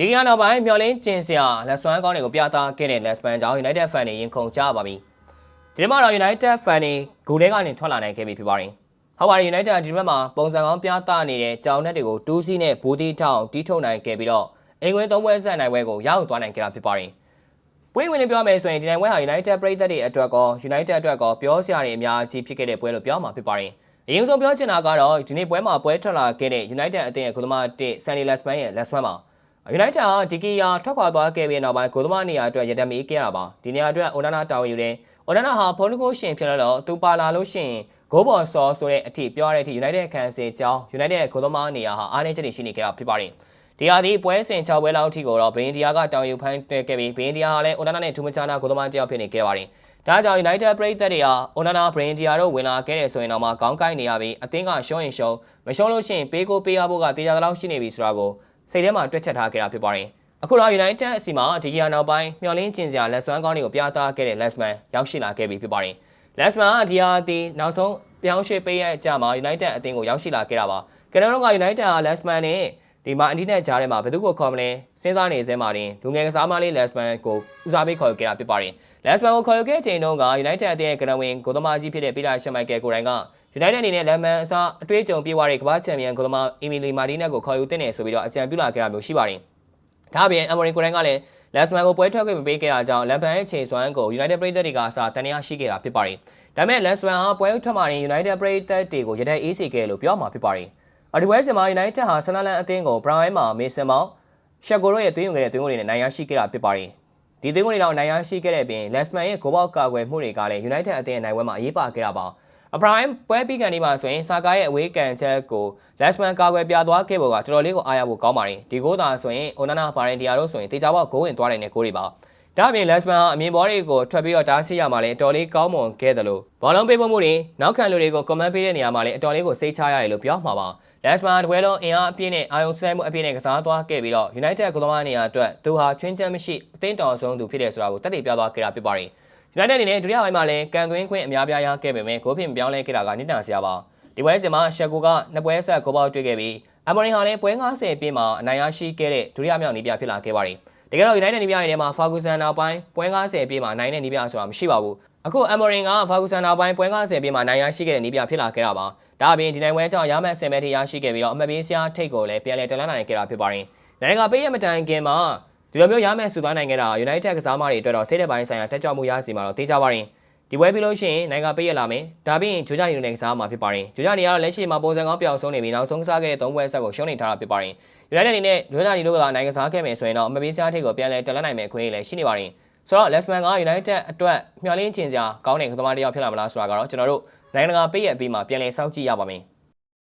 ဒီကနောက်ပိုင်းမျော်လင်းကျင်စရာလက်စွမ်းကောင်းတွေကိုပြသခဲ့တဲ့ Lespan ကြောင့် United Fan တွေရင်ခုန်ကြပါပြီဒီမှာတော့ United Fan တွေဂိုးထဲကနေထွက်လာနိုင်ခဲ့ပြီဖြစ်ပါတယ်ဟုတ်ပါတယ် United ဒီဘက်မှာပုံစံကောင်းပြသနေတဲ့ကြောင်နဲ့တွေကိုတူးစီးနဲ့ဘူဒီထောင်တီးထုတ်နိုင်ခဲ့ပြီးတော့အင်္ဂွင်းသုံးပွဲဆက်နိုင်ပွဲကိုရောက်သွားနိုင်ခဲ့တာဖြစ်ပါတယ်ပွဲဝင်နေပြောမယ်ဆိုရင်ဒီနိုင်ပွဲဟာ United ပရိသတ်တွေအတွက်ကော United အတွက်ကောပြောစရာတွေအများကြီးဖြစ်ခဲ့တဲ့ပွဲလို့ပြောမှာဖြစ်ပါတယ်အရင်ဆုံးပြောချင်တာကတော့ဒီနေ့ပွဲမှာပွဲထွက်လာခဲ့တဲ့ United အသင်းရဲ့ကုသမားတစ် Sandy Lesman ရဲ့လက်ဆွမ်းပါ United ဟာဒီကီယာထွက်ခွာသွားခဲ့ပြီးနောက်ပိုင်းကိုသမားနေရာအတွက်ရတမီခဲ့ရတာပါဒီနေရာအတွက်အိုနာနာတောင်းယူတယ်အိုနာနာဟာဖုန်းကိုရှင်ဖြစ်လာတော့သူပါလာလို့ရှိရင်ဂိုးဘော်ဆော်ဆိုတဲ့အထိပြောရတဲ့အထိ United ခံစေကြောင်း United ရဲ့ကိုသမားနေရာဟာအားနည်းချက်တွေရှိနေခဲ့တာဖြစ်ပါတယ်ဒီဟာဒီပွဲစဉ်6ပွဲလောက်အထိကိုတော့ဘင်းဒီယာကတောင်းယူဖမ်းခဲ့ပြီးဘင်းဒီယာကလည်းအိုနာနာနဲ့ထူးမချာနာကိုသမားတယောက်ဖြစ်နေခဲ့ပါတယ်ဒါကြောင့် United ပရိသတ်တွေဟာအိုနာနာဘရင်ဒီယာတို့ဝင်လာခဲ့တဲ့ဆိုရင်တော့မှခေါင်းကိုက်နေရပြီးအသင်းကရှုံးရင်ရှုံးမရှုံးလို့ရှိရင်ပေးကိုပေးရဖို့ကတေချာတလောက်ရှိနေပြီဆိုတာကို စိတ်ထဲမှာတွက်ချက်ထားခဲ့တာဖြစ်ပါတယ်အခုတော့ United အစီမှာဒီကီယာနောက်ပိုင်းမျှော်လင့်ကျင်စရာလက်စွမ်းကောင်းတွေကိုပြသခဲ့တဲ့ Lesman ရောက်ရှိလာခဲ့ပြီဖြစ်ပါတယ် Lesman ကဒီဟာဒီနောက်ဆုံးပြောင်းရွှေ့ပေးရကြမှာ United အသင်းကိုရောက်ရှိလာခဲ့တာပါကျွန်တော်တို့က United က Lesman နဲ့ဒီမှာအန်တီနဲ့ကြားထဲမှာဘယ်သူကိုခေါ်မလဲစဉ်းစားနေစဲမှာတင်လူငယ်ကစားမလေး Lesman ကိုဦးစားပေးခေါ်ယူခဲ့တာဖြစ်ပါတယ် Lesman ကိုခေါ်ယူခဲ့ချိန်တုန်းက United အသင်းရဲ့ကနဝင်ကိုသမားကြီးဖြစ်တဲ့ပီတာရှမိုက်ကယ်ကိုရိုင်းက United အနေနဲ့ Lemon အစားအတွေ့အကြုံပြေးွားတဲ့ကမ္ဘာချန်ပီယံကိုသမား Emily Martinez ကိုခေါ်ယူတင်နေဆိုပြီးတော့အကြံပြုလာခဲ့တာမျိုးရှိပါတယ်ဒါအပြင် Amorim ကိုရိုင်းကလည်း Lesman ကိုပွဲထွက်ခွင့်မပေးခဲ့တာကြောင့် Lemon ရဲ့ချိန်စွမ်းကို United ပရိသတ်တွေကအစားတန်ရာရှိခဲ့တာဖြစ်ပါတယ်ဒါပေမဲ့ Lesman ဟာပွဲထွက်မှာရင် United ပရိသတ်တွေကိုရတဲ့အေးစီခဲ့လို့ပြောမှာဖြစ်ပါတယ်အဒီဝဲစင်မှာ United ဟာဆန်နလန်အသင်းကို Brian မှာ Mason Mount ရှက်ကိုတို့ရဲ့သွင်းယူခဲ့တဲ့သွင်းကိုတွေနဲ့နိုင်ရရှိခဲ့တာဖြစ်ပါတယ်ဒီသွင်းကိုတွေတော့နိုင်ရရှိခဲ့တဲ့အပြင် Lesman ရဲ့ဂိုးပေါက်ကာကွယ်မှုတွေကလည်း United အသင်းရဲ့နိုင်ပွဲမှာအရေးပါခဲ့တာပါ အပရိုင်ပွဲပြီးကန်ဒီမှာဆိုရင်စာကားရဲ့အဝေးကန်ချက်ကို Lesman ကာကွယ်ပြသွားခဲ့ဖို့ကတော်တော်လေးကိုအားရဖို့ကောင်းပါတယ်ဒီဂိုးသာဆိုရင် Onana Valentia တို့ဆိုရင်တေချာပေါက်ဂိုးဝင်သွားနိုင်တဲ့ဂိုးတွေပါဒါအပြင် Lesman ဟာအမြင်ပေါ်တွေကိုထွက်ပြီးတော့တားဆီးရမှာလည်းအတော်လေးကောင်းမွန်ခဲ့တယ်လို့ဘောလုံးပေးဖို့မှုတွေနောက်ခံလူတွေကို comment ပေးတဲ့နေရာမှာလည်းအတော်လေးကိုစိတ်ချရတယ်လို့ပြောမှာပါ Lesman တပွဲလုံးအင်အားအပြည့်နဲ့အာယုံစဲမှုအပြည့်နဲ့ကစားသွားခဲ့ပြီးတော့ United ကစားမနေရာအတွက်သူဟာချွင်းချမ်းမရှိအသင်းတော်ဆုံးသူဖြစ်တယ်ဆိုတာကိုတက်တည်ပြသွားခဲ့တာဖြစ်ပါတယ်။ United အနေနဲ့ဒုတိယပိုင်းမှာလည်းကန်သွင်းခွင့်အများပြားရခဲ့ပေမဲ့ဂိုးဖြင့်ပြောင်းလဲခဲ့တာကနစ်နာစရာပါ။ဒီပွဲစဉ်မှာရှက်ကိုကနှစ်ပွဲဆက်ဂိုးပေါက်တွေ့ခဲ့ပြီးအမေရိကန်လည်းပွဲ90ပြည့်မှာအနိုင်ရရှိခဲ့တဲ့ဒုတိယမြောက်နေပြဖြစ်လာခဲ့ပါတယ်။တကယ်တော့ United နေပြရဲ့ထဲမှာ Ferguson နောက်ပိုင်းပွဲ90ပြည့်မှာနိုင်တဲ့နေပြဆိုတာမရှိပါဘူး။အခု Amorim က Ferguson နောက်ပိုင်းပွဲ90ပြည့်မှာနိုင်ရရှိခဲ့တဲ့နေပြဖြစ်လာခဲ့တာပါ။ဒါအပြင်ဒီနိုင်ပွဲကြောင့်ရမယ့်ဆယ်မဲထိရရှိခဲ့ပြီးတော့အမပေးစရာထိတ်ကိုလည်းပြန်လည်တလန်းနိုင်ခဲ့တာဖြစ်ပါတယ်။နိုင်ငံပေးရမတိုင်ခင်မှာ ဒီလိုမျိုးရမယ့်စုသွားနိုင်ခဲ့တာ United ကစားမတွေအတွက်တော့စိတ်တဲ့ပိုင်းဆိုင်ရာတက်ကြွမှုရစီမှာတော့တေးကြပါရင်ဒီပွဲပြီးလို့ရှိရင်နိုင်ငံပေးရလာမယ်ဒါပြင်ဂျိုဂျာနီလိုနဲ့ကစားမှာဖြစ်ပါတယ်ဂျိုဂျာနီကတော့လက်ရှိမှာပုံစံကောင်းပြောင်းဆုံးနေပြီးနောက်ဆုံးကစားခဲ့တဲ့၃ပွဲဆက်ကိုရှုံးနေထားတာဖြစ်ပါတယ် United အနေနဲ့ဂျိုဂျာနီလိုကနိုင်ငံစားခဲ့မယ်ဆိုရင်တော့အမပေးစရာထိတ်ကိုပြန်လည်တလန်းနိုင်မယ်ခွင့်လည်းရှိနေပါတယ်ဆိုတော့ Lesman က United အတွက်မျှော်လင့်ချင်စရာကောင်းတဲ့ကစားမတစ်ယောက်ဖြစ်လာမလားဆိုတာကတော့ကျွန်တော်တို့နိုင်ငံတကာပေးရအပြီးမှာပြန်လည်စောင့်ကြည့်ရပါမယ်